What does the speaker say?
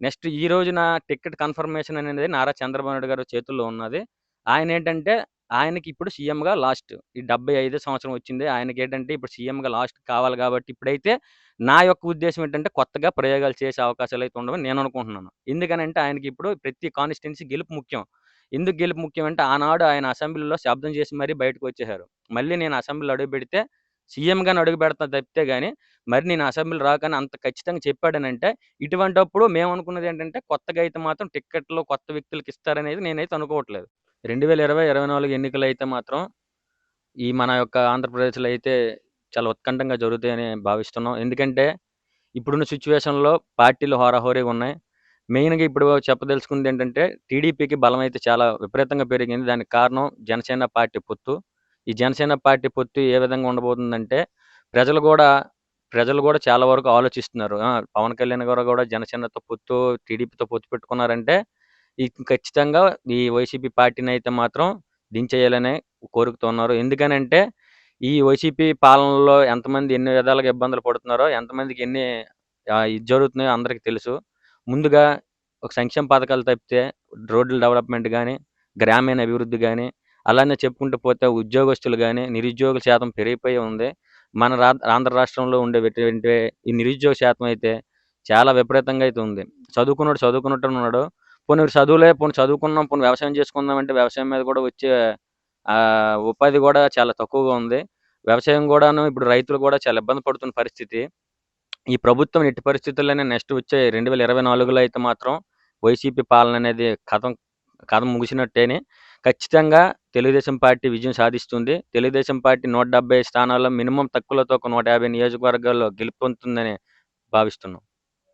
Next ఈ రోజున ticket confirmation అనేది నారా చంద్రబాబు నాయుడు గారి చేతుల్లో ఉన్నది. ఆయన ఏంటంటే ఆయనకి ఇప్పుడు సీఎంగా లాస్ట్. ఈ 75 సంవత్సరం వచ్చింది. ఆయనకి ఏంటంటే ఇప్పుడు సీఎంగా లాస్ట్ కావాలి కాబట్టి ఇప్పుడైతే నా యొక్క ఉద్దేశం ఏంటంటే కొత్తగా ప్రయోగాలు చేసే అవకాశాలు అయితే ఉండవని నేను అనుకుంటున్నాను. ఎందుకనంటే ఆయనకి ఇప్పుడు ప్రతి కాన్స్టిట్యున్సీ గెలుపు ముఖ్యం. ఎందుకు గెలుపు ముఖ్యం అంటే ఆనాడు ఆయన అసెంబ్లీలో శబ్దం చేసి మరీ బయటకు వచ్చేసారు మళ్ళీ నేను అసెంబ్లీలో అడుగుపెడితే సీఎంగానే అడుగుపెడతా తప్పితే కానీ మరి నేను అసెంబ్లీ రాకని అంత ఖచ్చితంగా చెప్పాడనంటే ఇటువంటప్పుడు మేమనుకున్నది ఏంటంటే కొత్తగా అయితే మాత్రం టిక్కెట్లు కొత్త వ్యక్తులకి ఇస్తారనేది నేనైతే అనుకోవట్లేదు. రెండు వేల ఇరవై ఇరవై నాలుగు ఎన్నికలు అయితే మాత్రం ఈ మన యొక్క ఆంధ్రప్రదేశ్‌లో అయితే చాలా ఉత్కంఠంగా జరుగుతాయని భావిస్తున్నాం. ఎందుకంటే ఇప్పుడున్న సిచ్యువేషన్లో పార్టీలు హోరాహోరీగా ఉన్నాయి. మెయిన్‌గా ఇప్పుడు చెప్పదలుచుకుందేంటంటే టీడీపీకి బలం అయితే చాలా విపరీతంగా పెరిగింది. దానికి కారణం జనసేన పార్టీ పొత్తు. ఈ జనసేన పార్టీ పొత్తు ఏ విధంగా ఉండబోతుందంటే ప్రజలు కూడా ప్రజలు కూడా చాలా వరకు ఆలోచిస్తున్నారు. పవన్ కళ్యాణ్ గారు కూడా జనసేనతో పొత్తు, టీడీపీతో పొత్తు పెట్టుకున్నారంటే ఈ ఖచ్చితంగా ఈ వైసీపీ పార్టీని అయితే మాత్రం దించేయాలనే కోరుకుతున్నారు ఎందుకనంటే ఈ వైసీపీ పాలనలో ఎంతమంది ఎన్ని విధాలుగా ఇబ్బందులు పడుతున్నారో, ఎంతమందికి ఎన్ని ఇది జరుగుతున్నాయో అందరికి తెలుసు. ముందుగా ఒక సంక్షేమ పథకాలు తప్పితే రోడ్ల డెవలప్‌మెంట్ కానీ గ్రామీణ అభివృద్ధి కానీ అలానే చెప్పుకుంటూ పోతే ఉద్యోగస్తులు కానీ నిరుద్యోగుల శాతం పెరిగిపోయి ఉంది. మన రా ఆంధ్ర రాష్ట్రంలో ఉండేటువంటి ఈ నిరుద్యోగ శాతం అయితే చాలా విపరీతంగా అయితే ఉంది. చదువుకున్నాడు చదువుకున్నట్టు ఉన్నాడు. పోనీ చదువులే పోనీ చదువుకున్నాం, పోనీ వ్యవసాయం చేసుకుందాం అంటే వ్యవసాయం మీద కూడా వచ్చే ఉపాధి కూడా చాలా తక్కువగా ఉంది. వ్యవసాయం కూడాను ఇప్పుడు రైతులు కూడా చాలా ఇబ్బంది పడుతున్న పరిస్థితి. ఈ ప్రభుత్వం ఎట్టి పరిస్థితుల్లోనే నెక్స్ట్ వచ్చే 2024లో అయితే మాత్రం వైసీపీ పాలన అనేది కథం కథం ముగిసినట్టేనే. ఖచ్చితంగా తెలుగుదేశం పార్టీ విజయం సాధిస్తుంది. తెలుగుదేశం పార్టీ 170 స్థానాల్లో మినిమం తక్కువలో తక్కువ 150 నియోజకవర్గాల్లో గెలుపొందుతుందని భావిస్తున్నాం.